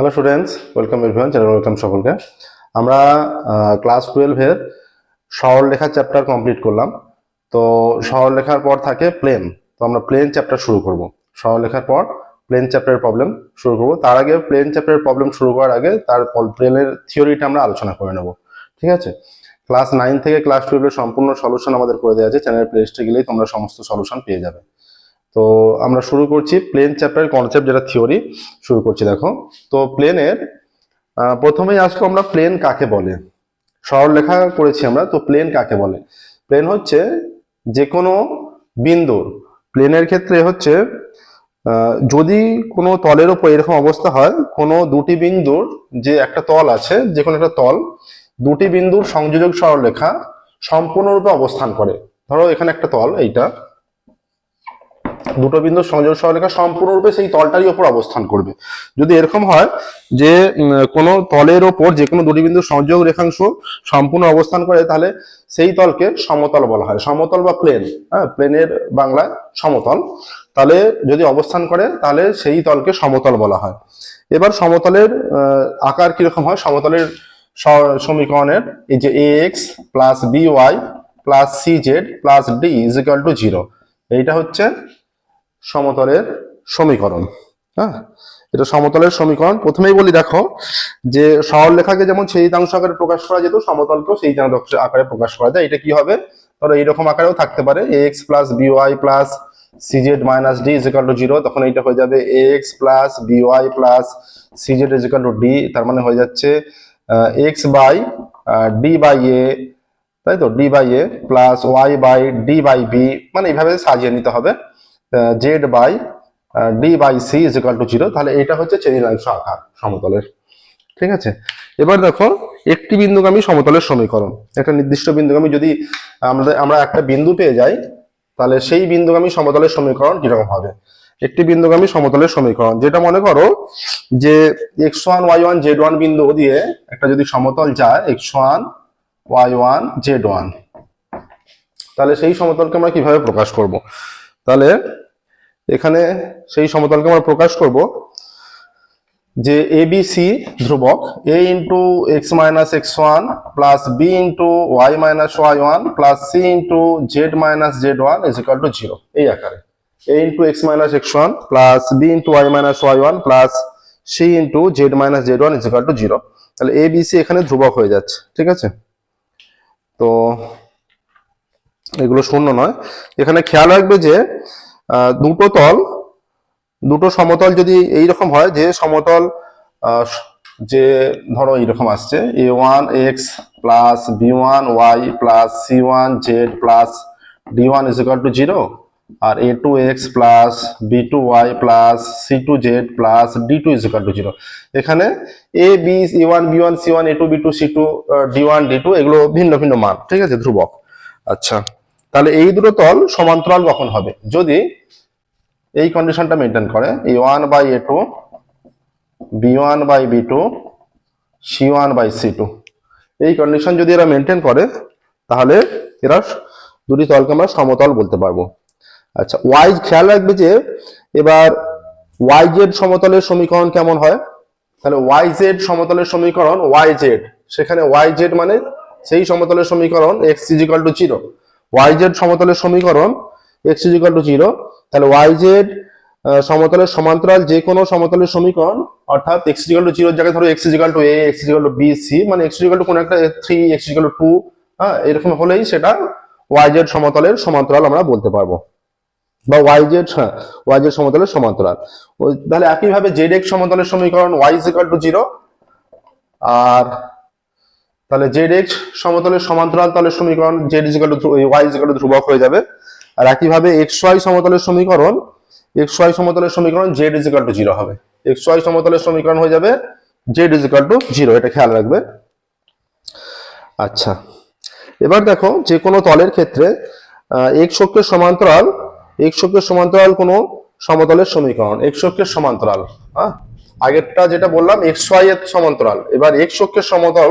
Hello students welcome everyone channel welcome সকলকে। আমরা class টুয়েলভের সরল লেখার চ্যাপ্টার কমপ্লিট করলাম। তো সরল লেখার পর থাকে প্লেন তো আমরা প্লেন চ্যাপ্টার শুরু করব। সরল লেখার পর প্লেন চ্যাপ্টারের প্রবলেম শুরু করব। তার আগে প্লেন চ্যাপ্টারের প্রবলেম শুরু করার আগে তার প্লেনের থিওরিটা আমরা আলোচনা করে নেব। ঠিক আছে? ক্লাস নাইন থেকে ক্লাস টুয়েলভের সম্পূর্ণ সলিউশন আমাদের করে দেওয়া আছে। চ্যানেল প্লেলিস্টে গেলেই তোমরা সমস্ত সলিউশন পেয়ে যাবে। তো আমরা শুরু করছি প্লেন চ্যাপ্টারের কনসেপ্ট যেটা থিওরি শুরু করছি দেখো। তো প্লেনের প্রথমেই আসব আমরা প্লেন কাকে বলে? সরল লেখা করেছি আমরা, তো প্লেন কাকে বলে? প্লেন হচ্ছে যে কোনো বিন্দুর প্লেনের ক্ষেত্রে হচ্ছে যদি কোনো তলের উপর এরকম অবস্থা হয়, কোনো দুটি বিন্দুর যে একটা তল আছে যে কোনো একটা তল, দুটি বিন্দুর সংযোজক সরলরেখা সম্পূর্ণরূপে অবস্থান করে। ধরো এখানে একটা তল, এইটা। দুটো বিন্দু সংযোগ সরলরেখা সম্পূর্ণরূপে সেই তলটারই ওপর অবস্থান করবে। যদি এরকম হয় যে কোনো তলের ওপর যে কোনো দুটি বিন্দুর সংযোগ রেখাংশ সম্পূর্ণ অবস্থান করে, তাহলে সেই তলকে সমতল বলা হয়। সমতল বা প্লেন হ্যাঁ প্লেনের বাংলায় সমতল। তাহলে যদি অবস্থান করে, তাহলে সেই তলকে সমতল বলা হয়। এবার সমতলের আকার কীরকম হয়? সমতলের সমীকরণের এই যে a x plus b y plus c z plus d is to zero এইটা হচ্ছে সমতলের সমীকরণ হ্যাঁ? এটা সমতলের সমীকরণ। প্রথমেই বলি, দেখো, যে সরল লেখাকে যেমন ছেদিতাংশ আকারে প্রকাশ করা যেত, সমতলকেও সেই আকারে প্রকাশ করা যায়। এটা কি হবে? ধরো, এইরকম আকারেও থাকতে পারে। A x plus b y plus CZ minus d is equal to zero তখন এইটা হয়ে যাবে x plus b y plus CZ is equal to D তার মানে হয়ে যাচ্ছে x by d by a তাই তো? D by a plus y by d by b মানে এইভাবে সাজিয়ে নিতে হবে। Z by d by c is equal to zero তাহলে এটা হচ্ছে চেরিলাংশ আকার সমতলের। ঠিক আছে? এবার দেখো, একটি বিন্দুগামী সমতলের সমীকরণ। একটা নির্দিষ্ট বিন্দুগামী যদি আমরা আমরা একটা বিন্দু পেয়ে যাই, তাহলে সেই বিন্দুগামী সমতলের সমীকরণ কীরকম হবে? একটি বিন্দুগামী সমতলের সমীকরণ। যেটা মনে করো যে x one y one z one বিন্দু দিয়ে একটা যদি সমতল যায় x one y one z one তাহলে সেই সমতলকে আমরা কীভাবে প্রকাশ করব? তাহলে এখানে সেই সমতলকে আমরা প্রকাশ করব যে এ বি সি ধ্রুবক a into x minus x one plus b into y minus y one plus c into z minus z one is equal to zero এই আকারে। A into x minus x one plus b into y minus y one plus c into z minus z one is equal to zero তাহলে A B C এখানে ধ্রুবক হয়ে যাচ্ছে, ঠিক আছে? তো এগুলো শূন্য নয়। এখানে খেয়াল রাখবে যে দুটো তল, দুটো সমতল যদি এইরকম হয়, যে সমতল যে, ধরো এইরকম আসছে a one x plus b one y plus c one z plus d one is equal to zero R a two x plus b two y plus c two z plus d two is equal to zero এখানে a b a one b one c one a two b two c two d one d two এগুলো ভিন্ন ভিন্ন মান, ঠিক আছে? ধ্রুবক। আচ্ছা। তাহলে এই দুটো তল সমান্তরাল কখন হবে? যদি এই কন্ডিশনটা মেনটেন করে, এই one by a two b one by b two c one by c two এই কন্ডিশন যদি এরা মেনটেন করে, তাহলে এরা দুটি তলকে আমরা সমতল বলতে পারব। আচ্ছা ওয়াই খেয়াল রাখবে যে এবার ওয়াই জেড সমতলের সমীকরণ কেমন হয়? তাহলে ওয়াই জেড সমতলের সমীকরণ ওয়াই জেড সেখানে ওয়াই জেড মানে সেই সমতলের সমীকরণ x is equal to zero y z সমতলের সমীকরণ x is equal to zero তাহলে ওয়াই জেড সমতলের সমান্তরাল যে কোনো সমতলের সমীকরণ, অর্থাৎ এক্স ইজিক্যাল টু জিরোর জায়গায় ধরো x is equal to a x is equal to b c মানে এক্স ইজিক্যাল টু কোনো একটা three x is equal to two হ্যাঁ এরকম হলেই সেটা ওয়াই জেড সমতলের সমান্তরাল আমরা বলতে পারব। বা ওয়াই জেড হ্যাঁ ওয়াই জেড সমতলের সমান্তরাল। তাহলে একইভাবে জেড এক্স সমতলের সমীকরণ y is equal to zero আর তাহলে জেড এক্স সমতলের সমান্তরাল তলের সমীকরণ z is equal to y is equal to ধ্রুবক হয়ে যাবে। আর একইভাবে এক্স ওয়াই সমতলের সমীকরণ এক্স ওয়াই সমতলের সমীকরণ z is equal to zero হবে। এক্স ওয়াই সমতলের সমীকরণ হয়ে যাবে জেড ইজিক্যাল টু জিরো এটা খেয়াল রাখবে। আচ্ছা এবার দেখো যে কোনো তলের ক্ষেত্রে এক্স অক্ষের সমান্তরাল এক্স অক্ষের সমান্তরাল কোনো সমতলের সমীকরণ এক্স অক্ষের সমান্তরাল হ্যাঁ? আগেরটা যেটা বললাম এক্স ওয়াই এর সমান্তরাল, এবার এক্স অক্ষের সমতল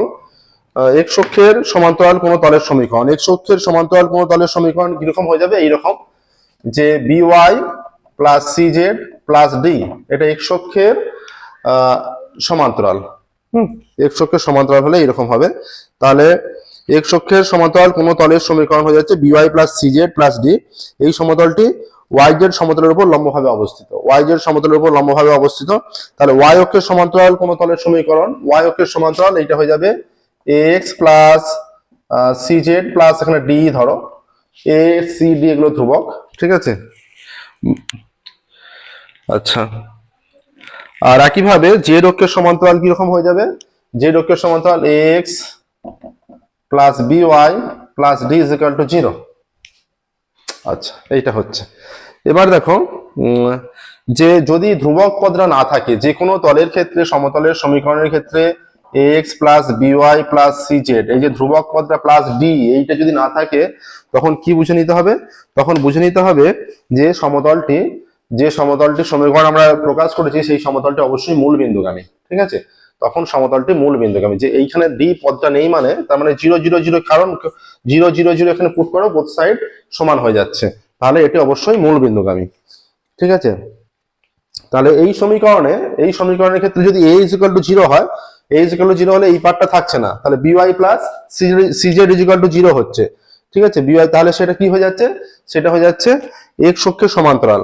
এক্স অক্ষের সমান্তরাল কোনো তলের সমীকরণ, এক অক্ষের সমান্তরাল কোনো তলের সমীকরণ কীরকম হয়ে যাবে? এইরকম যে b y plus c z plus d এটা এক্স অক্ষের সমান্তরাল। হুম অক্ষের সমান্তরাল হলে এরকম হবে। তাহলে এক অক্ষের সমান্তরাল কোনো তলের সমীকরণ হয়ে যাচ্ছে বিওয়াই প্লাস সিজেড প্লাস ডি এই সমতলটি ওয়াই জেড সমতলের উপর লম্বভাবে অবস্থিত। ওয়াই জেড সমতলের উপর লম্বভাবে অবস্থিত। তাহলে ওয়াই অক্ষের সমান্তরাল কোনো তলের সমীকরণ ওয়াই অক্ষের সমান্তরাল, এইটা হয়ে যাবে এক্স প্লাস সিজেড প্লাস এখানে ডি ধরো। এ সি ডি এগুলো ধ্রুবক। ঠিক আছে? আচ্ছা। আর একইভাবে জেড অক্ষের সমান্তরাল কীরকম হয়ে যাবে? জেড অক্ষের সমান্তরাল x plus b y plus d is equal to zero আচ্ছা এইটা হচ্ছে। এবার দেখো যে যদি ধ্রুবক পদরা না থাকে যে কোনো তলের ক্ষেত্রে, সমতলের সমীকরণের ক্ষেত্রে x plus b y plus c z এই যে ধ্রুবক পদরা প্লাস ডি এইটা যদি না থাকে, তখন কি বুঝে নিতে হবে? তখন বুঝে নিতে হবে যে সমতলটি, যে সমতলটির সমীকরণ আমরা প্রকাশ করেছি, সেই সমতলটি অবশ্যই মূল বিন্দুগামী, ঠিক আছে? তখন সমতলটি মূল বিন্দুগামী, যে এইখানে ডি পদটা নেই মানে তার মানে জিরো জিরো জিরো কারণ জিরো জিরো জিরো এখানে পুট করো বোথ সাইড সমান হয়ে যাচ্ছে। তাহলে এটি অবশ্যই মূল বিন্দুগামী, ঠিক আছে? তাহলে এই সমীকরণে, এই সমীকরণের ক্ষেত্রে যদি a is equal to zero হয় এ জিরো হলে এই পার্টটা থাকছে না। তাহলে by plus CZ is equal to zero হচ্ছে। ঠিক আছে? বিওয়াই তাহলে সেটা কি হয়ে যাচ্ছে? সেটা হয়ে যাচ্ছে এক্স অক্ষের সমান্তরাল।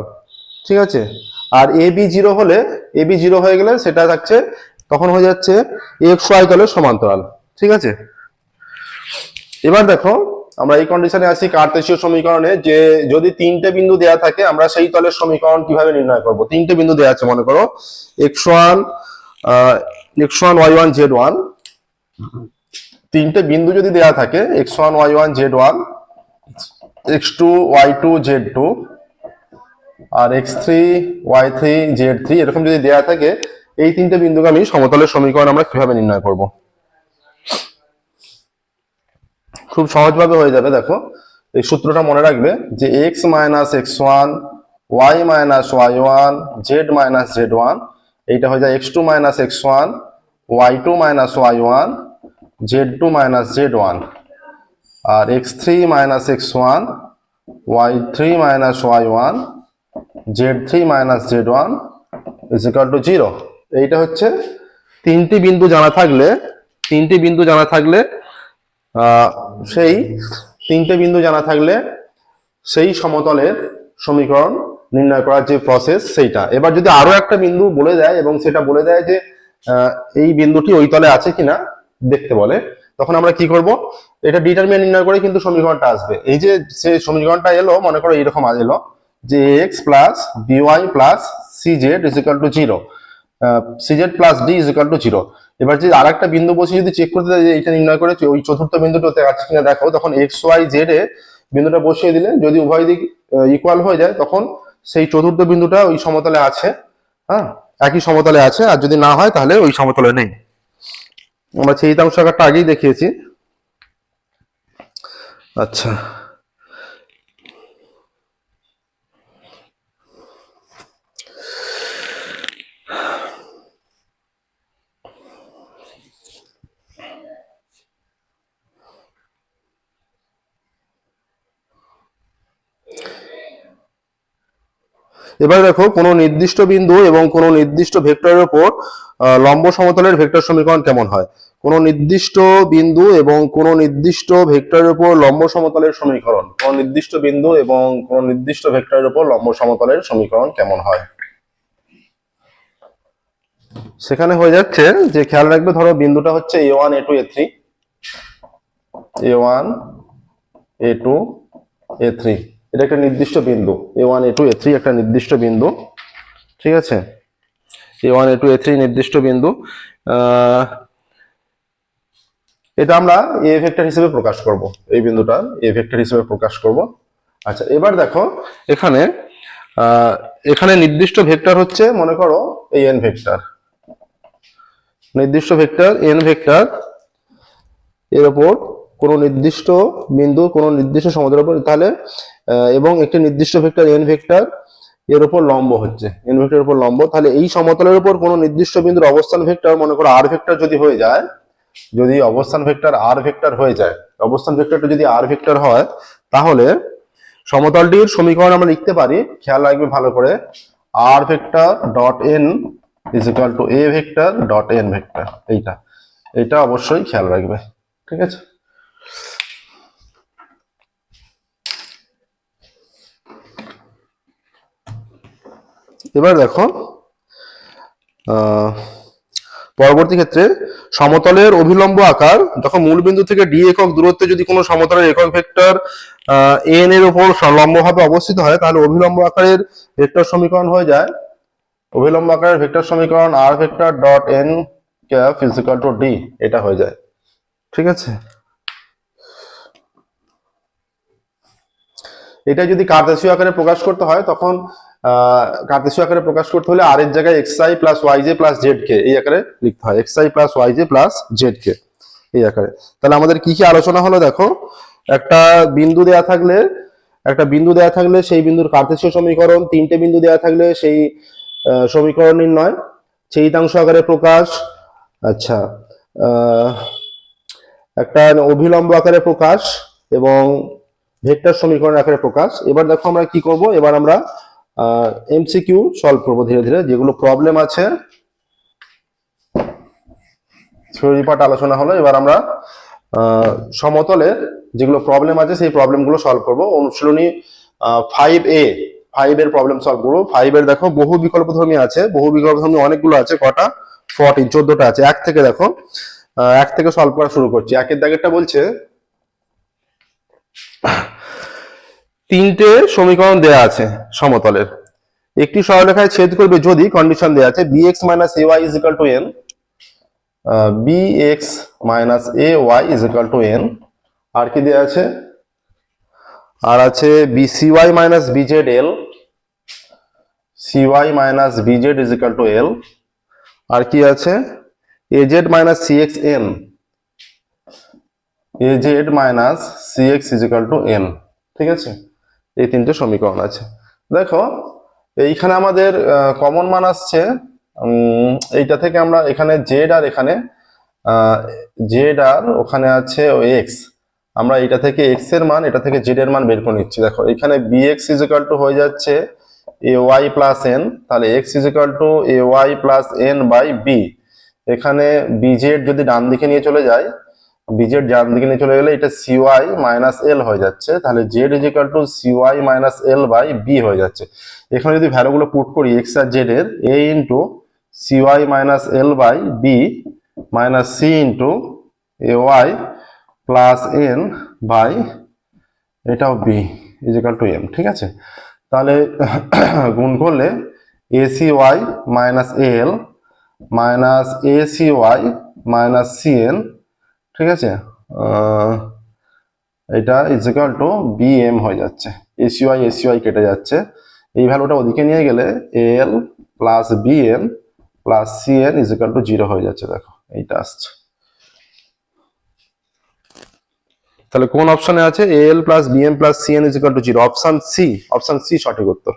ঠিক আছে? আর এ বি জিরো হলে এ বি জিরো হয়ে গেলে সেটা থাকছে তখন হয়ে যাচ্ছে এক্স ওয়াই তলের সমান্তরাল। ঠিক আছে? এবার দেখো, আমরা এই কন্ডিশনে আছি কার্তেশীয় সমীকরণে যে যদি তিনটে বিন্দু দেয়া থাকে, আমরা সেই তলের সমীকরণ কীভাবে নির্ণয় করব? তিনটে বিন্দু দেয়া আছে, মনে করো। X one x one y one z one তিনটে বিন্দু যদি দেয়া থাকে x one y one z one x two y two z two আর x three y three z three এরকম যদি দেয়া থাকে, এই তিনটে বিন্দুগামী সমতলের সমীকরণ আমরা কীভাবে নির্ণয় করব? খুব সহজভাবে হয়ে যাবে, দেখো। এই সূত্রটা মনে রাখবে যে x minus x one y minus y one z minus z one এইটা হয়ে যায় x two minus x one y two minus y one z two minus z one R x three minus x one y three minus y one z three minus z one is to zero এইটা হচ্ছে তিনটি বিন্দু জানা থাকলে, তিনটি বিন্দু জানা থাকলে সেই তিনটে বিন্দু জানা থাকলে সেই সমতলের সমীকরণ নির্ণয় করার যে প্রসেস সেইটা। এবার যদি আরও একটা বিন্দু বলে দেয় এবং সেটা বলে দেয় যে এই বিন্দুটি ওই তলে আছে কিনা দেখতে বলে, তখন আমরা কি করব? এটা ডিটারমিনেন্ট নির্ণয় করে কিন্তু সমীকরণটা আসবে। এই যে সে সমীকরণটা এলো, মনে করো এইরকম আজ এলো, যে X plus B Y plus C Z is equal to zero C Z plus D is equal to zero এবার যদি আর একটা বিন্দু বসে যদি চেক করতে দেয় যে এইটা নির্ণয় করে ওই চতুর্থ বিন্দুটাতে আছে কিনা, দেখো, তখন এক্স ওয়াই জেড এ বিন্দুটা বসিয়ে দিলে যদি উভয় দিক ইকুয়াল হয়ে যায়, তখন সেই চতুর্থ বিন্দুটা ওই সমতলে আছে হ্যাঁ? একই সমতলে আছে, আর যদি না হয় তাহলে ওই সমতলে নেই। আমরা সেই আকারটা আগেই দেখিয়েছি। আচ্ছা। এবার দেখো কোনো নির্দিষ্ট বিন্দু এবং কোনো নির্দিষ্ট ভেক্টরের আহ, লম্ব সমতলের ভেক্টর সমীকরণ কেমন হয়? কোনো নির্দিষ্ট বিন্দু এবং কোনো নির্দিষ্ট ভেক্টরের উপর লম্ব সমতলের সমীকরণ। কোনো নির্দিষ্ট বিন্দু এবং কোনো নির্দিষ্ট ভেক্টরের উপর লম্ব সমতলের সমীকরণ কেমন হয়? সেখানে হয়ে যাচ্ছে যে খেয়াল রাখবে ধরো বিন্দুটা হচ্ছে a one a two a three a one a two a three এটা একটা নির্দিষ্ট বিন্দু a one a two a three একটা নির্দিষ্ট বিন্দু, ঠিক আছে? A one a two a three নির্দিষ্ট বিন্দু এটা আমরা এ ভেক্টর হিসেবে প্রকাশ করব, এই বিন্দুটা এ ভেক্টর হিসেবে প্রকাশ করব। আচ্ছা এবার দেখো, এখানে এখানে নির্দিষ্ট ভেক্টর হচ্ছে, মনে করো এই এন ভেক্টর নির্দিষ্ট ভেক্টর এন ভেক্টর এর ওপর কোনো নির্দিষ্ট বিন্দু, কোনো নির্দিষ্ট সমতলের উপর তাহলে এবং একটি নির্দিষ্ট ভেক্টর এন ভেক্টর এর উপর লম্ব হচ্ছে। এন ভেক্টরের উপর লম্ব। তাহলে এই সমতলের উপর কোনো নির্দিষ্ট বিন্দুর অবস্থান ভেক্টর মনে করো আর ভেক্টর যদি হয়ে যায়, যদি অবস্থান ভেক্টর আর ভেক্টর হয়ে যায়, অবস্থান ভেক্টরটা যদি আর ভেক্টর হয়, তাহলে সমতলটির সমীকরণ আমরা লিখতে পারি, খেয়াল রাখবে ভালো করে r vector dot n is equal to a vector dot n vector এইটা। এটা অবশ্যই খেয়াল রাখবে। ঠিক আছে? এবার দেখো পরবর্তী ক্ষেত্রে সমতলের অভিলম্ব আকার যখন মূল বিন্দু থেকে ডি একক দূরত্বে যদি কোনো সমতলের একক ভেক্টর এন এর উপর লম্বভাবে অবস্থিত হয়, তাহলে অভিলম্ব আকারের ভেক্টর সমীকরণ হয়ে যায়। অভিলম্ব আকারের ভেক্টর সমীকরণ r vector dot n cap is equal to d এটা হয়ে যায়। ঠিক আছে? এটা যদি কার্তেশীয় আকারে প্রকাশ করতে হয়, তখন কার্তেশীয় আকারে প্রকাশ করতে হলে আর এর জায়গায় x i plus y j plus z k এই আকারে লিখতে হয়। X i plus y j plus z k এই আকারে। তাহলে আমাদের কি কি আলোচনা হলো দেখো? একটা বিন্দু দেয়া থাকলে, একটা বিন্দু দেয়া থাকলে সেই বিন্দুর কার্তেশীয় সমীকরণ, তিনটে বিন্দু দেয়া থাকলে সেই সমীকরণ নির্ণয় ছেদিতাংশ আকারে প্রকাশ আচ্ছা একটা অভিলম্ব আকারে প্রকাশ এবং ভেক্টর সমীকরণ আকারে প্রকাশ। এবার দেখো আমরা কি করব? এবার আমরা এমসিকিউ সলভ করব ধীরে ধীরে যেগুলো প্রবলেম আছে। থিওরি পার্ট আলোচনা হলো এবার আমরা আহ, সমতলের যেগুলো প্রবলেম আছে সেই প্রবলেমগুলো সলভ করব। অনুশীলনী ফাইভ এ ফাইভ এর প্রবলেম সলভ করব। ফাইভ এর দেখো বহু বিকল্প ধর্মী আছে। বহু বিকল্প ধর্মী অনেকগুলো আছে কটা? ফর্টিন চোদ্দটা আছে। এক থেকে দেখো এক থেকে সলভ করা শুরু করছি। একের দাগেরটা বলছে তিনটে সমীকরণ দেয়া আছে সমতলের। একটি সরলরেখায় ছেদ করবে যদি কন্ডিশন দেয়া আছে bx minus a y is equal to n bx minus a y is equal to n আর কি দেয়া আছে? আর আছে bcy minus bz l cy minus bz is equal to l আর কি আছে? az minus c cx n az minus cx is equal to n, ঠিক আছে? এই তিনটে সমীকরণ আছে। দেখো, এইখানে আমাদের কমন মান আসছে এইটা থেকে আমরা এখানে জেড আর এখানে জেড আর ওখানে আছে ও এক্স আমরা এটা থেকে এক্সের মান, এটা থেকে জেড এর মান বের করে নিচ্ছি। দেখো, এখানে বি এক্স ইজিক্যাল টু হয়ে যাচ্ছে এ ওয়াই প্লাস এন তাহলে x is equal to a y plus n by b এখানে বিজেড যদি ডান দিকে নিয়ে চলে যায় বিজেড ডান দিকে নিয়ে চলে গেলে এটা সিওয়াই মাইনাস এল হয়ে যাচ্ছে। তাহলে Z equal to C Y minus L by B হয়ে যাচ্ছে। এখানে যদি ভ্যালুগুলো পুট করি এক্স আর জেড এর a into c y minus l by b minus c into a y plus n by এটাও b is equal to m ঠিক আছে? তাহলে গুণ করলে a c y minus l minus a c y minus c n ঠিক আছে? এটা is equal to B M হয়ে যাচ্ছে। এসিওয়াই এসিওয়াই কেটে যাচ্ছে। এই ভ্যালুটা ওদিকে নিয়ে গেলে l plus b m plus c n is equal to zero হয়ে যাচ্ছে, দেখো। এইটা আসছে। তাহলে কোন অপশনে আছে? L plus b m plus c n is equal to zero option c option c সঠিক উত্তর।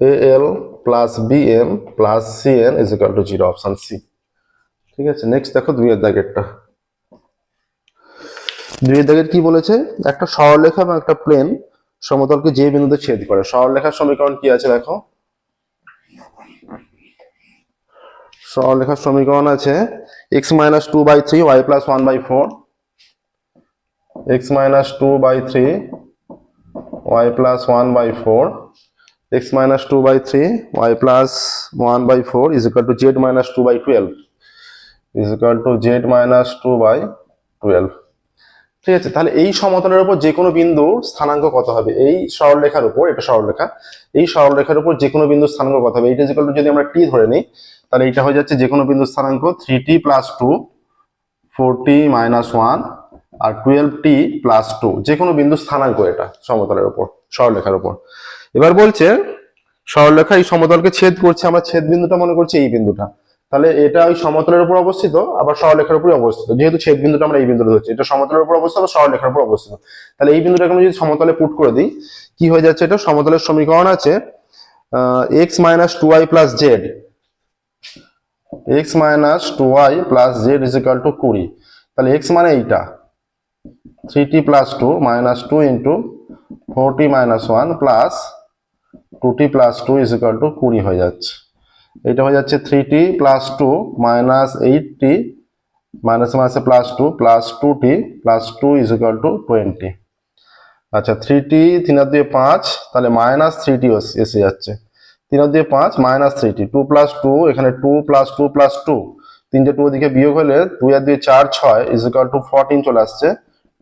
L plus b m plus c n is equal to zero option c ঠিক আছে নেক্সট দেখো দুইয়ের দাগেরটা। দুইয়ের দাগের কি বলেছে? একটা সরলরেখা এবং একটা প্লেন সমতলকে যে বিন্দুতে ছেদ করে। সরলরেখার সমীকরণ কি আছে দেখো? সরলরেখার সমীকরণ আছে x minus two by three y plus one by four x minus two by three y plus one by four x minus 2 by 3 y plus 1 by 4 is equal to z minus 2 by 12 is equal to z minus 2 by 12 ঠিক আছে? তাহলে এই সমতলের উপর যে কোনো বিন্দু স্থানাঙ্ক কত হবে? এই সরলরেখার উপর, এটা সরলরেখা, এই সরলরেখার উপর যে কোনো বিন্দু স্থানাঙ্ক কত হবে? এইটা ইকুয়াল টু যদি আমরা টি ধরে নিই, তাহলে এইটা হয়ে যাচ্ছে যে কোনো বিন্দু স্থানাঙ্ক three t plus two four t minus one আর টুয়েলভ টি প্লাস টু যে কোনো বিন্দু স্থানাঙ্ক এটা সমতলের উপর, সরলরেখার উপর। এবার বলছে, সরলরেখা এই সমতলকে ছেদ করছে, আমরা ছেদ বিন্দুটা মনে করছি এই বিন্দুটা। তাহলে এটা ওই সমতলের উপর অবস্থিত, আবার সরলরেখার উপরে অবস্থিত। যেহেতু ছেদ বিন্দুটা আমরা এই বিন্দুটা ধরছি, এটা সমতলের উপর অবস্থিত, আবার সরলরেখার উপর অবস্থিত। তাহলে এই বিন্দুটাকে আমরা যদি সমতলে পুট করে দিই, কি হয়ে যাচ্ছে এটা? সমতলের সমীকরণ আছে x minus two y plus z x minus two y plus z is equal to কুড়ি। তাহলে এক্স মানে এইটা। Three t plus two minus two into four t minus one plus two t plus two is equal to কুড়ি হয়ে যাচ্ছে। এটা হয়ে যাচ্ছে three t plus two minus eight t minus মাইনাসে plus two plus two t plus two is equal to twenty আচ্ছা three t তিন আর দিয়ে পাঁচ, তাহলে মাইনাস থ্রি টি এসে যাচ্ছে। তিন আর দিয়ে পাঁচ minus three t two plus two এখানে two plus two plus two তিনটে টু ওদিকে বিয়োগ হলে দুই আর দিয়ে চার ছয় ইজ ইকাল টু ফোরটিন চলে আসছে।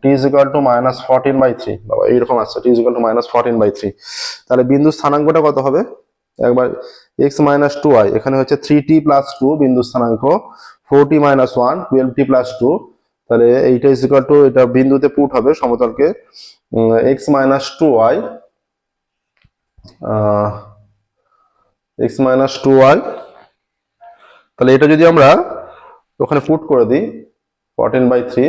T is equal minus fourteen by three বাবা, এইরকম আসছে। T is two minus fourteen by three তাহলে বিন্দু স্থানাঙ্কটা কত হবে? একবার এক্স মাইনাস টু আই এখানে হচ্ছে থ্রি টি প্লাস টু বিন্দু স্থানাঙ্ক four t minus one twelve t plus two তাহলে এইটা ইজ ইকাল টু এটা বিন্দুতে পুট হবে সমতলকে। X minus two y x minus two y তাহলে এটা যদি আমরা ওখানে পুট করে দিই ফোরটিন বাই থ্রি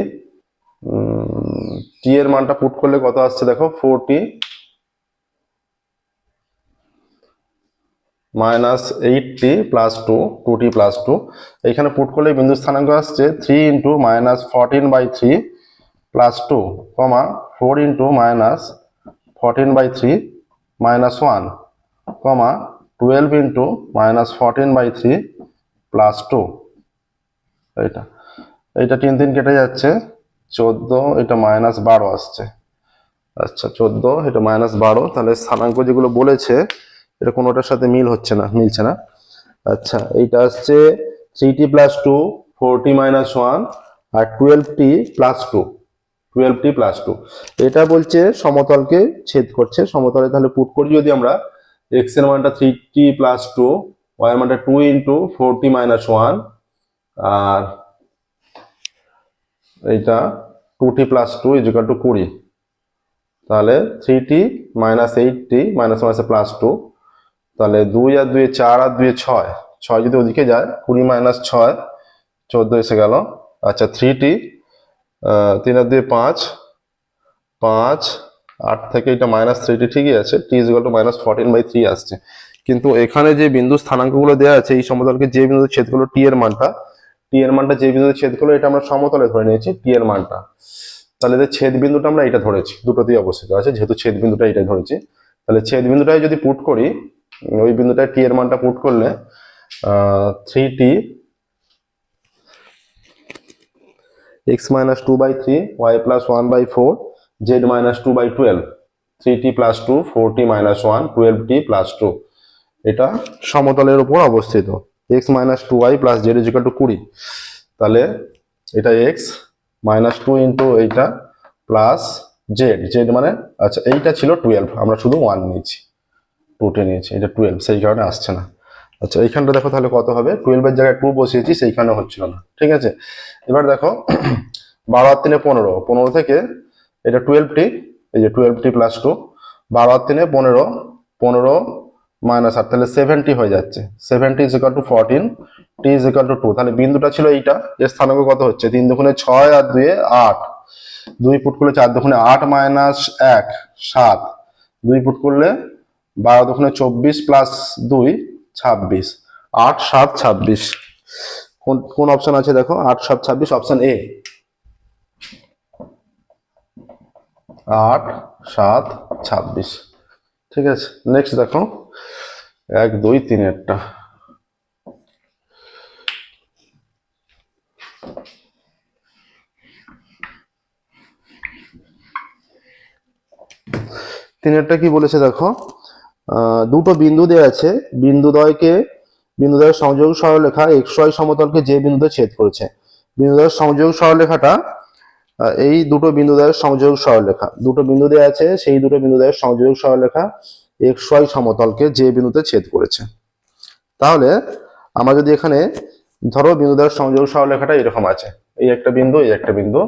টি এর মানটা পুট করলে কত আসছে দেখো? Four t minus eight t plus two two t plus two এইখানে পুট করলে বিন্দু স্থানাঙ্ক আসছে three into minus fourteen by three plus two comma four into minus fourteen by three minus one comma twelve into minus fourteen by three plus two এইটা। এইটা তিন তিন কেটে যাচ্ছে। চোদ্দ, এটা মাইনাস বারো আসছে। আচ্ছা চোদ্দ, এটা মাইনাস বারো, তাহলে স্থানাঙ্ক যেগুলো বলেছে, এটা কোনোটার সাথে মিল হচ্ছে না, মিলছে না। আচ্ছা এইটা আসছে three t plus two four t minus one আর twelve t plus two twelve t plus two এটা বলছে সমতলকে ছেদ করছে, সমতলে তাহলে পুট করি যদি আমরা এক্সের মানটা three t plus two y মানটা two into four t minus one আর এইটা two t plus two is equal to কুড়ি। তাহলে three t minus eight t minus মাইনাসে প্লাস টু তাহলে দুই আর দুই চার আর দুই ছয়। ছয় যদি ওদিকে যায়, কুড়ি মাইনাস ছয়, চোদ্দ এসে গেল। আচ্ছা থ্রি টি তিন আর দুই পাঁচ। পাঁচ, আট থেকে এটা মাইনাস থ্রি টি ঠিকই আছে। T is two minus fourteen by three আসছে। কিন্তু এখানে যে বিন্দু স্থানাঙ্কগুলো দেওয়া আছে, এই সমতলকে যে বিন্দু ছেদ করল টি এর মানটা টি এর মানটা যে বিন্দুতে ছেদ করল, এটা আমরা সমতলে ধরে নিয়েছি টি এর মানটা। তাহলে এদের ছেদ বিন্দুটা আমরা এটা ধরেছি, দুটোতেই অবস্থিত আছে, যেহেতু ছেদ বিন্দুটা এটাই ধরেছি। তাহলে ছেদ বিন্দুটাই যদি পুট করি ওই বিন্দুটায় টি এর মানটা পুট করলে three t x minus two by three y plus one by four z minus two by twelve three t plus two four t minus one twelve t plus two এটা সমতলের উপর অবস্থিত। X minus two y plus z is equal to কুড়ি। তাহলে এটা x minus two into এইটা plus Z Z মানে আচ্ছা এইটা ছিল টুয়েলভ আমরা শুধু ওয়ান নিয়েছি। টুটে নিয়েছি, এটা টুয়েলভ সেই কারণে আসছে না। আচ্ছা এইখানটা দেখো তাহলে কত হবে? টুয়েলভের জায়গায় টু বসিয়েছি, সেইখানে হচ্ছিল না, ঠিক আছে? এবার দেখো, বারো আর তিনে পনেরো পনেরো থেকে এটা টুয়েলভটি এই যে টুয়েলভটি প্লাস টু বারো আর তিনে পনেরো পনেরো মাইনাস আট তাহলে সেভেন্টি হয়ে যাচ্ছে। Seventy is equal to fourteen t is equal to two তাহলে বিন্দুটা ছিল এইটা, যে স্থানাঙ্ক কত হচ্ছে? তিন দুগুণে ছয় আর দুয়ে আট। দুই ফুট করলে চার দুগুণে আট মাইনাস এক, সাত। দুই ফুট করলে বারো দুগুণে চব্বিশ প্লাস দুই, ছাব্বিশ। আট, সাত, ছাব্বিশ। কোন কোন অপশন আছে দেখো? আট, সাত, ছাব্বিশ অপশন এ আট, সাত, ছাব্বিশ। ঠিক আছে নেক্সট দেখো। এক, দুই তিনেরটা তিনেরটা কি বলেছে দেখো? দুটো বিন্দু দেওয়া আছে। বিন্দুদ্বয়কে, বিন্দুদ্বয়ের সংযোগ সরলরেখা এক্স ওয়াই সমতলকে যে বিন্দুতে ছেদ করেছে। বিন্দুদ্বয়ের সংযোগ সরলরেখাটা এই দুটো বিন্দুদ্বয়ের সংযোগ সরলরেখা। দুটো বিন্দু দেওয়া আছে, সেই দুটো বিন্দুদ্বয়ের সংযোগ সরলরেখা। এক্স ওয়াই সমতলকে যে বিন্দুতে ছেদ করেছে। তাহলে আমরা যদি এখানে, ধরো বিন্দুদ্বয়ের সংযোগ সরলরেখাটা এরকম আছে। এই একটা বিন্দু, এই একটা বিন্দু।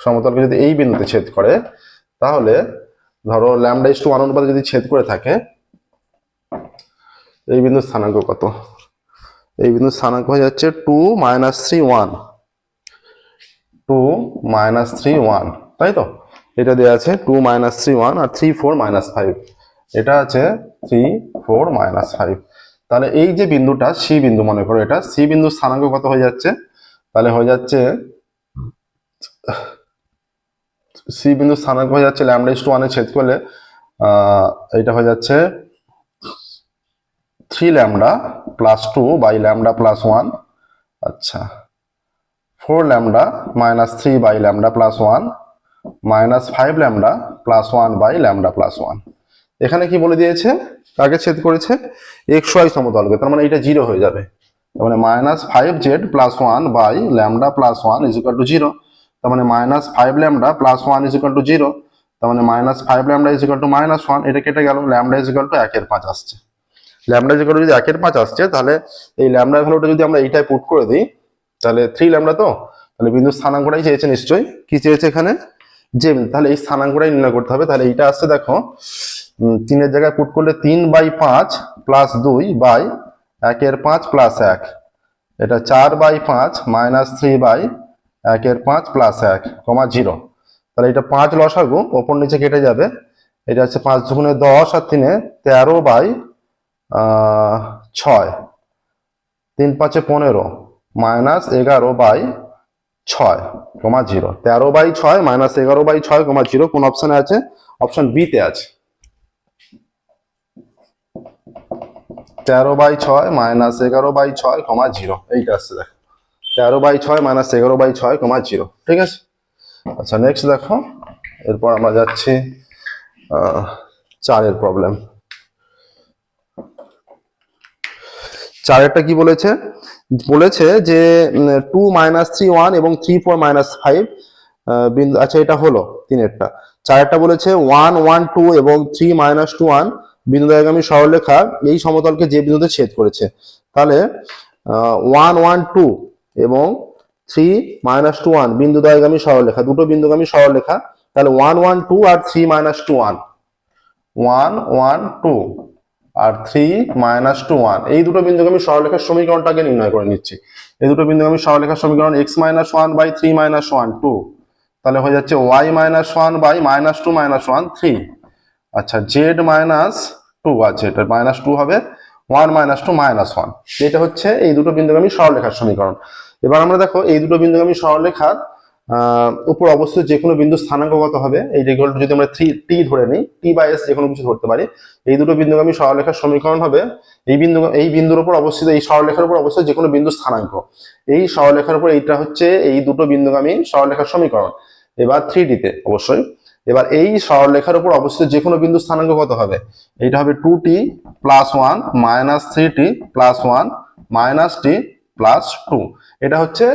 সমতলকে যদি এই বিন্দুতে ছেদ করে, তাহলে ধরো ল্যামডা টু ওয়ান অনুপাতে যদি ছেদ করে থাকে, এই বিন্দুর স্থানাঙ্ক কত? এই বিন্দুর স্থানাঙ্ক হয়ে যাচ্ছে two minus three one. Two minus three one, তাই তো? এটা দেওয়া আছে টু মাইনাস থ্রি ওয়ান আর থ্রি ফোর মাইনাস ফাইভ এটা আছে থ্রি ফোর মাইনাস ফাইভ তাহলে এই যে বিন্দুটা সি বিন্দু মনে করো এটা সি বিন্দু স্থানাঙ্ক কত হয়ে যাচ্ছে? তাহলে হয়ে যাচ্ছে সি বিন্দু স্থানাঙ্ক হয়ে যাচ্ছে ল্যামডা ইস টু ওয়ানে ছেদ করলে এটা হয়ে যাচ্ছে three lambda plus two by lambda plus one আচ্ছা four lambda minus three by lambda plus one minus five lambda plus one by lambda plus one এখানে কি বলে দিয়েছে? কাকে ছেদ করেছে? এক্স ওয়াই সমতলকে। তার মানে এটা জিরো হয়ে যাবে। তার মানে minus five z plus one by lambda plus one is equal to zero তার মানে minus five lambda plus one is two zero তার মানে minus five lambda is two minus one এটা কেটে গেল। ল্যামডা ইজ ইকাল টু একের পাঁচ আসছে। ল্যামডা ইজ টু যদি একের পাঁচ আসছে, তাহলে এই ল্যামডা ভ্যালুটা যদি আমরা এইটাই পুট করে দিই, তাহলে থ্রি ল্যামডা তো? তাহলে বিন্দু স্থানাঙ্কটাই চেয়েছে নিশ্চয়ই। কি চেয়েছে এখানে? যে, তাহলে এই স্থানাঙ্কটাই নির্ণয় করতে হবে। তাহলে এইটা আসছে দেখো তিনের জায়গায় পুট করলে তিন বাই পাঁচ প্লাস দুই বাই একের পাঁচ প্লাস এক। এটা চার বাই পাঁচ মাইনাস থ্রি বাই একের পাঁচ প্লাস এক কমা জিরো তাহলে এটা পাঁচ লসাগু, ওপর নিচে কেটে যাবে। এটা হচ্ছে পাঁচ দুগুণে দশ আর তিনে তেরো বাই ছয়। তিন পাঁচে পনেরো মাইনাস এগারো বাই ছয় কমা জিরো। তেরো বাই ছয় মাইনাস এগারো বাই ছয় কমা জিরো, কোন অপশনে আছে? অপশন বি তে আছে। তেরো বাই ছয় মাইনাস এগারো বাই ছয় কমা জিরো। এইটা আসছে, দেখো। তেরো বাই ছয় মাইনাস এগারো বাই ছয় কমা জিরো। ঠিক আছে? আচ্ছা নেক্সট দেখো। এরপর আমরা যাচ্ছি চারের প্রবলেম চারেরটা কি বলেছে? বলেছে যে টু মাইনাস থ্রি ওয়ান এবং থ্রি ফোর মাইনাস ফাইভ বিন্দু আচ্ছা এটা হলো তিনেরটা। চারেরটা বলেছে ওয়ান ওয়ান টু এবং থ্রি মাইনাস টু ওয়ান বিন্দু দ্বয়গামী সরলরেখা, এই সমতলকে যে বিন্দুতে ছেদ করেছে। তাহলে ওয়ান ওয়ান টু এবং থ্রি মাইনাস টু ওয়ান বিন্দু দ্বয়গামী সরলরেখা, দুটো বিন্দুগামী সরলরেখা, তাহলে ওয়ান ওয়ান টু আর three minus two one one one two আর থ্রি মাইনাস টু ওয়ান এই দুটো বিন্দুকে আমি সরলরেখার সমীকরণটাকে নির্ণয় করে নিচ্ছি। এই দুটো বিন্দুকে আমি সরলরেখার সমীকরণ x minus one by three minus one two তাহলে হয়ে যাচ্ছে y minus one by minus two minus one three আচ্ছা জেড মাইনাস টু আছে এটা মাইনাস টু হবে one minus two minus one এটা হচ্ছে এই দুটো বিন্দুগামী সরলরেখার সমীকরণ। এবার আমরা দেখো এই দুটো বিন্দুগামী সরলরেখার আহ, উপর অবস্থিত যে কোনো বিন্দু স্থানাঙ্ক কত হবে। এই রেগুলার যদি আমরা থ্রি টি ধরে নিই টি বাই এস যে কোনো কিছু ধরতে পারি, এই দুটো বিন্দুগামী সরলরেখার সমীকরণ হবে। এই বিন্দু, এই বিন্দুর উপর অবস্থিত, এই সরলরেখার উপর অবস্থিত যে কোনো বিন্দু স্থানাঙ্ক। এই সরলরেখার উপর এইটা হচ্ছে এই দুটো বিন্দুগামী সরলরেখার সমীকরণ। এবার থ্রি ডিতে অবশ্যই। এবার এই সরলরেখার উপর অবস্থিত যে কোনো বিন্দু স্থানাঙ্ক কত হবে। এইটা হবে two t plus one minus three t plus one minus t plus two এটা হচ্ছে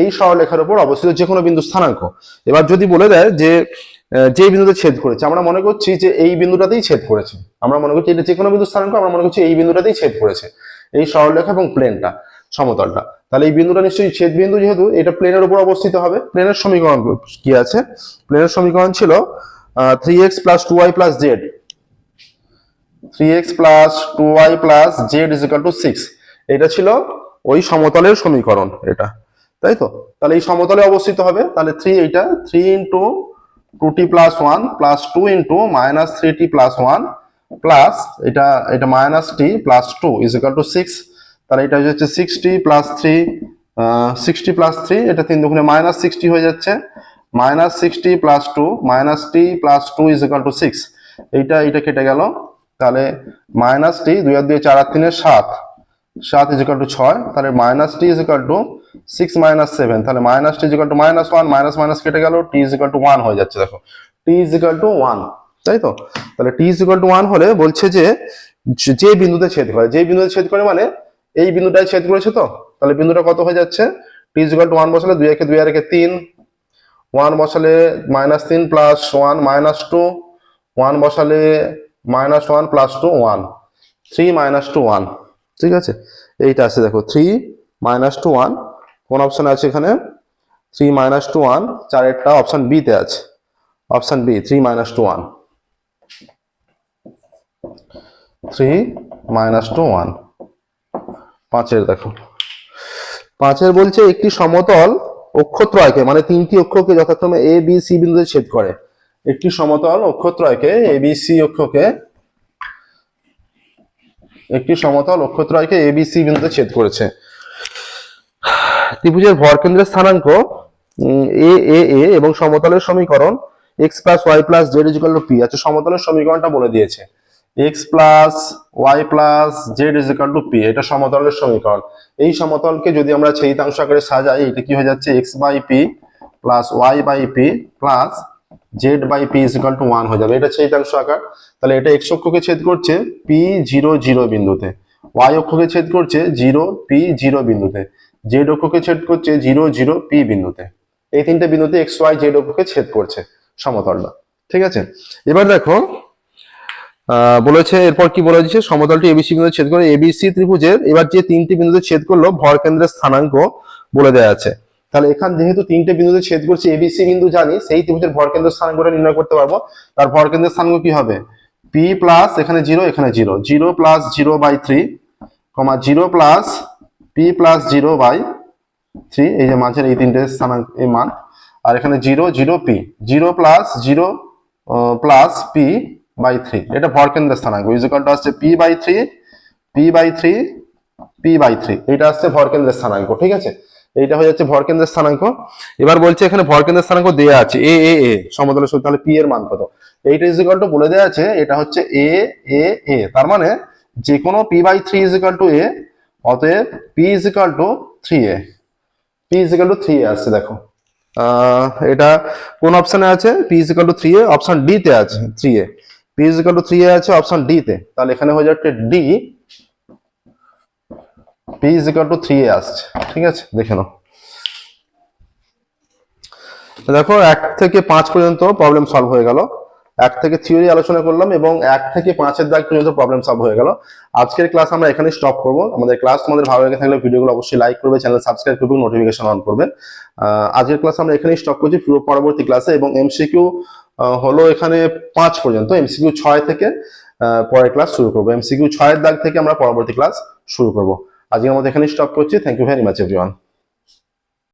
এই সরলরেখার উপর অবস্থিত যে কোনো বিন্দু স্থানাঙ্ক। এবার যদি বলে দেয় যে যে বিন্দুতে ছেদ করেছে, আমরা মনে করছি যে এই বিন্দুটাতেই ছেদ করেছে। আমরা মনে করছি এটা যে কোনো বিন্দু স্থানাঙ্ক, আমরা মনে করছি এই বিন্দুটাতেই ছেদ করেছে। এই সরলরেখা এবং প্লেনটা, সমতলটা। তাহলে এই বিন্দুটা নিশ্চয়ই ছেদ বিন্দু যেহেতু, এটা প্লেনের উপর অবস্থিত হবে। প্লেনের সমীকরণ কি আছে? প্লেনের সমীকরণ ছিল three x plus two y plus z three x plus two y plus z is two six এটা ছিল ওই সমতলের সমীকরণ এটা, তাই তো? তাহলে এই সমতলে অবস্থিত হবে, তাহলে থ্রি এইটা three into two T plus one plus two into minus three T plus one plus এটা এটা minus T plus two is equal to six তাহলে এটা হচ্ছে six T plus three six T plus three এটা তিন দুগুণে minus six T হয়ে যাচ্ছে minus six T plus two minus T plus two is equal to six এইটা এইটা কেটে গেল, তাহলে মাইনাস টি দুই আর দুই চার আর তিনের সাত সাত ইজ ইকাল টু ছয়, তাহলে minus T is equal to six minus seven তাহলে minus T is equal to minus one minus minus কেটে গেল T is equal to one হয়ে যাচ্ছে, দেখো। T is equal to one তাই তো? তাহলে T is equal to one হলে বলছে যে, যে- বিন্দুতে ছেদ করে যে বিন্দুতে ছেদ করে মানে এই বিন্দুটায় ছেদ করেছে তো? তাহলে বিন্দুটা কত হয়ে যাচ্ছে? T is equal to one বসালে দুই একে দুই, আর একে তিন। ওয়ান বসালে মাইনাস তিন plus one minus two one বসালে minus one plus two one three minus two one ঠিক আছে? এইটা আছে দেখো থ্রি মাইনাস টু ওয়ান কোন অপশন আছে এখানে? থ্রি মাইনাস টু ওয়ান চারেরটা অপশান বিতে আছে। Option B three minus two one three minus two one পাঁচের দেখো। পাঁচের বলছে একটি সমতল অক্ষত্রয়কে মানে তিনটি অক্ষকে যথাক্রমে এ বি সি বিন্দুতে ছেদ করে। একটি সমতল অক্ষত্রয়কে এ বি সি অক্ষকে একটি সমতল অক্ষত্রয়কে এ বি সি বিন্দুতে ছেদ করেছে। ত্রিভুজের ভরকেন্দ্রের স্থানাঙ্ক এ এ এ এবং সমতলের সমীকরণ X plus Y plus Z equal to P আচ্ছা সমতলের সমীকরণটা বলে দিয়েছে। X plus Y plus Z equal to P এটা সমতলের সমীকরণ। এই সমতলকে যদি আমরা ছেদিতাংশ আকারে সাজাই, এটা কি হয়ে যাচ্ছে? X by P plus Y by P plus Z by P equal to one হয়ে যাবে। এটা ছেদিতাংশ আকার। তাহলে এটা এক্স অক্ষকে ছেদ করছে পি জিরো জিরো বিন্দুতে। ওয়াই অক্ষকে ছেদ করছে জিরো পি জিরো বিন্দুতে। জেড অক্ষকে ছেদ করছে জিরো জিরো পি বিন্দুতে। এই তিনটে বিন্দুতে এক্স ওয়াই জেড অক্ষকে ছেদ করছে সমতলটা। ঠিক আছে? এবার দেখো বলেছে, এরপর কি বলে দিচ্ছে সমতলটি এবিসি বিন্দুতে ছেদ করে এবিসি ত্রিভুজের, এবার যে তিনটি বিন্দুতে ছেদ করল, ভর কেন্দ্রের স্থানাঙ্ক বলে দেওয়া আছে। তাহলে এখান যেহেতু তিনটে বিন্দুতে ছেদ করছে এবিসি বিন্দু জানি, সেই ত্রিভুজের ভর কেন্দ্রের স্থানাঙ্কটা নির্ণয় করতে পারব। তার ভর কেন্দ্রের স্থানাঙ্ক কি হবে? পি প্লাস এখানে জিরো এখানে zero zero plus zero by three comma zero plus P plus zero by three এই যে মাঝের এই তিনটে স্থানাঙ্ক, এই মান। আর এখানে zero zero P zero plus zero plus P by three এটা ভর কেন্দ্রের স্থানাঙ্ক। ইজিকালটা আসছে P by three P by three P by three এটা আসছে কেন্দ্রের স্থানাঙ্ক, ঠিক আছে? এইটা হয়ে যাচ্ছে ভর কেন্দ্রের স্থানাঙ্ক। এবার বলছে এখানে ভর কেন্দ্রের স্থানাঙ্ক দেয়া আছে এ এ এ সমতলের সূত্র, তাহলে পি এর মান কত? এইটা ইজিকাল টু বলে দেওয়া আছে, এটা হচ্ছে এ এ এ তার মানে যে কোনো P by three is equal to A অতএব P is equal to three A P equal to three আসছে, দেখো। এটা কোন অপশানে আছে? P equal to three A option D তে আছে three A P is equal to three A আছে অপশন ডি তে। তাহলে এখানে হয়ে যাচ্ছে D P equal to three A আসছে। ঠিক আছে? দেখে নাও। দেখো, এক থেকে পাঁচ পর্যন্ত প্রবলেম সলভ হয়ে গেল। এক থেকে থিওরি আলোচনা করলাম এবং এক থেকে পাঁচের দাগ পর্যন্ত প্রবলেম সলভ হয়ে গেল। আজকের ক্লাস আমরা এখানে স্টপ করব। আমাদের ক্লাস তোমাদের ভালো লেগে থাকলে ভিডিওগুলো অবশ্যই লাইক করবে চ্যানেল সাবস্ক্রাইব করবে নোটিফিকেশন অন করবে। আজকের ক্লাস আমরা এখানেই স্টপ করছি পুরো পরবর্তী ক্লাসে এবং এমসিকিউ হলো এখানে পাঁচ পর্যন্ত। এমসিকিউ ছয় থেকে পরের ক্লাস শুরু করব। এমসিকিউ ছয়ের দাগ থেকে আমরা পরবর্তী ক্লাস শুরু করব। আজকে আমাদের এখানে স্টপ করছি। Thank you very much everyone